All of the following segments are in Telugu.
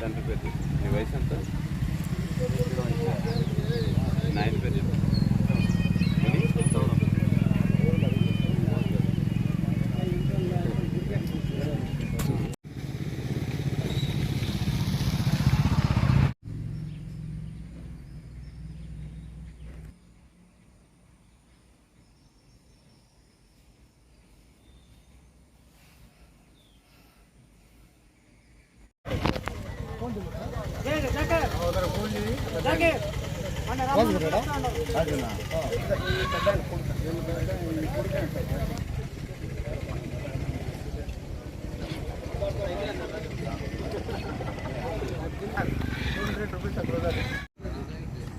తండ్రి పేరు. మీ వయసు ఎంత? నైన్ పేరు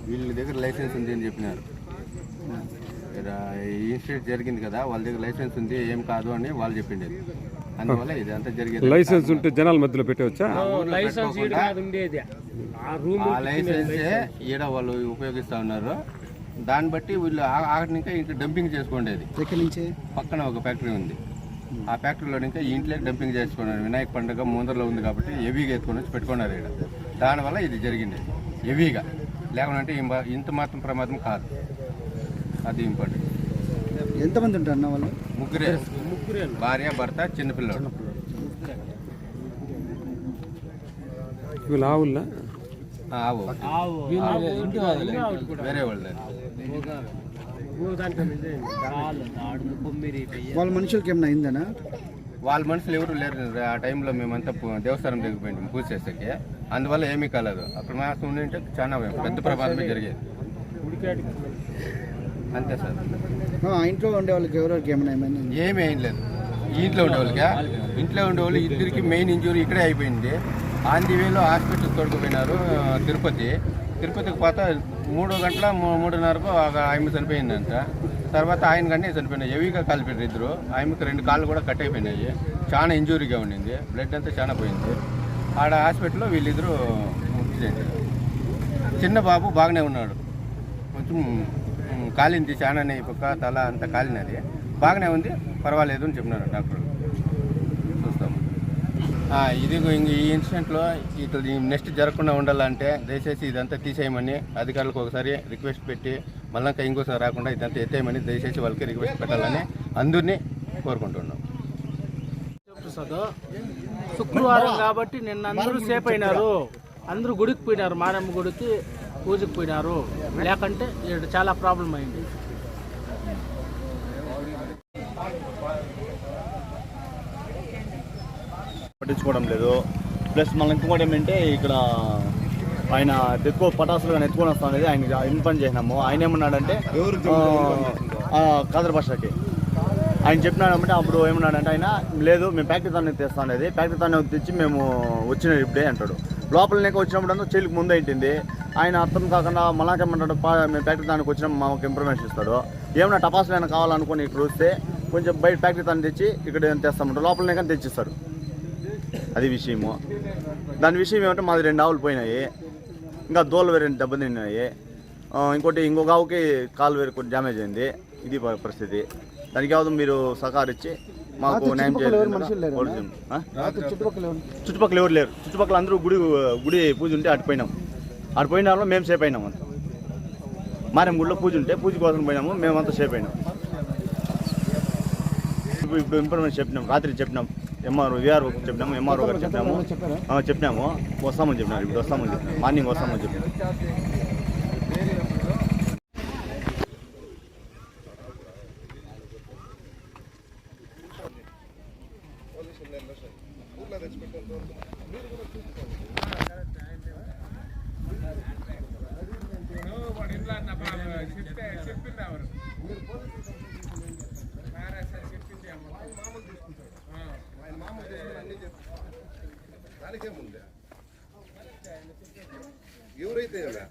వీళ్ళ దగ్గర లైసెన్స్ ఉంది అని చెప్పినారు. ఈ ఇన్సిడెంట్ జరిగింది కదా వాళ్ళ దగ్గర లైసెన్స్ ఉంది ఏం కాదు అని వాళ్ళు చెప్పిండేది అందువల్ల ఇది అంతా జరిగింది లైసెన్స్ ఉంటే జనాల మధ్యలో పెట్టవచ్చా? లైసెన్స్ ఈడ కాదు ఉండేది. ఆ రూమ్ ఆ లైసెన్సే ఈడ వాళ్ళు ఉపయోగిస్తా ఉన్నారు. దాన్ని బట్టి వీళ్ళు ఆ- ఆఖరి ఇంకా డంపింగ్ చేసుకోండేది. ఎక్కడి నుంచి? పక్కన ఒక ఫ్యాక్టరీ ఉంది. ఆ ఫ్యాక్టరీలో ఇంకా ఇంట్లో డంపింగ్ చేసుకున్నారు. వినాయక పండుగ ముందరలో ఉంది కాబట్టి హెవీగా ఎత్తుకొని వచ్చి పెట్టుకున్నారు ఇక్కడ దానివల్ల ఇది జరిగింది. హెవీగా. లేకుంటే ఇంత- ఇంత మాత్రం ప్రమాదం కాదు. అది ఇంపార్టెంట్. ఎంతమంది ఉంటారు అన్న వాళ్ళు? ముగ్గురే. భార్య భర్త చిన్నపిల్లడు వీళ్ళు ఆవుల్లా ఆ, ఆవు. వేరే వాళ్ళ. మనుషులకి ఏమైనా అయిందనా? వాళ్ళ మనుషులు ఎవరు లేరు. ఆ టైంలో మేమంతా పు- దేవస్థానం దగ్గర పోయింది పూజ చేసేకి అందువల్ల ఏమీ కాలేదు. అక్కడ మాసం ఉండింటే చాలా పెద్ద ప్రమాదమే జరిగేది. అంతే సార్. ఆ ఇంట్లో ఉండే వాళ్ళకి ఎవరెవరికి ఏమైనా ఏమైనా ఏమీ ఏం లేదు. ఇంట్లో ఉండేవాళ్ళకి ఇంట్లో ఉండేవాళ్ళు ఇద్దరికి మెయిన్ ఇంజురీ ఇక్కడే అయిపోయింది. ఆన్ ది వేలో హాస్పిటల్ తోడుకుపోయినారు తిరుపతి. తిరుపతికి పోతా మూడు గంటల మూడున్నరకు ఆమె చనిపోయిందంట. తర్వాత ఆయన కానీ చనిపోయినాయి. హెవీగా కాలిపోయారు ఇద్దరు. ఆమెకు రెండు కాళ్ళు కూడా కట్ అయిపోయినాయి. చాలా ఇంజూరీగా ఉండింది. బ్లడ్ అంతా చాలా పోయింది. ఆడ హాస్పిటల్లో వీళ్ళిద్దరూ చిన్న బాబు బాగానే ఉన్నాడు. కొంచెం కాలింది చాలానే ఈ పక్క తల అంతా కాలినది బాగానే ఉంది పర్వాలేదు అని చెప్పినారు డాక్టర్. చూస్తాము ఇది ఇంక ఈ ఇన్సిడెంట్లో ఇట్లా నెక్స్ట్ జరగకుండా ఉండాలంటే దయచేసి ఇదంతా తీసేయమని అధికారులకు ఒకసారి రిక్వెస్ట్ పెట్టి మళ్ళీ ఇంకోసారి రాకుండా ఇదంతా ఎత్తేయమని దయచేసి వాళ్ళకి రిక్వెస్ట్ పెట్టాలని అందరినీ కోరుకుంటున్నాం. శుక్రవారం కాబట్టి నిన్న అందరూ సేఫ్ అయినారు. అందరూ గుడికి పోయినారు మారమ్మ గుడికి. పూజకి పోయినారు లేకంటే ఇక్కడ చాలా ప్రాబ్లం అయింది. పట్టించుకోవడం లేదు. ప్లస్ మళ్ళీ ఇంకొకటి ఏమంటే ఇక్కడ ఆయన ఎక్కువ పటాసులు కానీ ఎత్తుకొని వస్తా అనేది ఆయన ఇన్ఫార్మ్ చేసినాము. ఆయన ఏమన్నాడంటే ఆ, కాదర్ భాషకి. ఆయన చెప్పినాడంటే అప్పుడు ఏమన్నాడంటే ఆయన లేదు మేము ఫ్యాక్టరీ తానే తెస్తా అనేది. ఫ్యాక్టరీ తానే తెచ్చి మేము వచ్చిన ఇప్పుడే అంటాడు. లోపల నీకు వచ్చినప్పుడు అంతా చెల్లికి ముందు ఏంటింది? ఆయన అర్థం కాకుండా మళ్ళాకేమంటాడు మేము ఫ్యాక్టరీ దానికి వచ్చిన మాకు ఇన్ఫర్మేషన్ ఇస్తాడు. ఏమన్నా టపాసులు ఏమైనా కావాలనుకుని ఇక్కడ వస్తే కొంచెం బయట ఫ్యాక్టరీ తాను తెచ్చి ఇక్కడ తెస్తామంటారు లోపలనే కానీ తెచ్చిస్తారు? అది విషయము. దాని విషయం ఏమంటే మాది రెండు ఆవులు పోయినాయి. ఇంకా దోలు వేరే దెబ్బతిన్నాయి. ఆ, ఇంకోటి ఇంకొక ఆవుకి కాలు వేరే కొంచెం డ్యామేజ్ అయింది. ఇది పరిస్థితి. దానికి యావదు మీరు సహకరించి మాకు రాత్రి న్యాయం చుట్టుపక్కల ఎవరు మనుషులు చేయాలి చుట్టుపక్కల ఎవరు? లేరు. చుట్టుపక్కల అందరూ గుడి గుడి పూజ ఉంటే అటు పోయినాం. అటు పోయిన వాళ్ళు మేము సేఫ్ అయినాం అంత. మారేం గుడిలో పూజ ఉంటే పూజ కోసం పోయినాము మేమంతా సేఫ్ అయినాం. ఇప్పుడు ఇన్ఫర్మేషన్ చెప్పినాం రాత్రి చెప్పినాం. ఎంఆర్ విఆర్ఓ చెప్పినాము ఎంఆర్ఓ గారు చెప్పినాము. చెప్పినాము. వస్తామని చెప్పినారు ఇప్పుడు వస్తామని చెప్పినారు. మార్నింగ్ వస్తామని చెప్పినారు ఎవరైతే కదా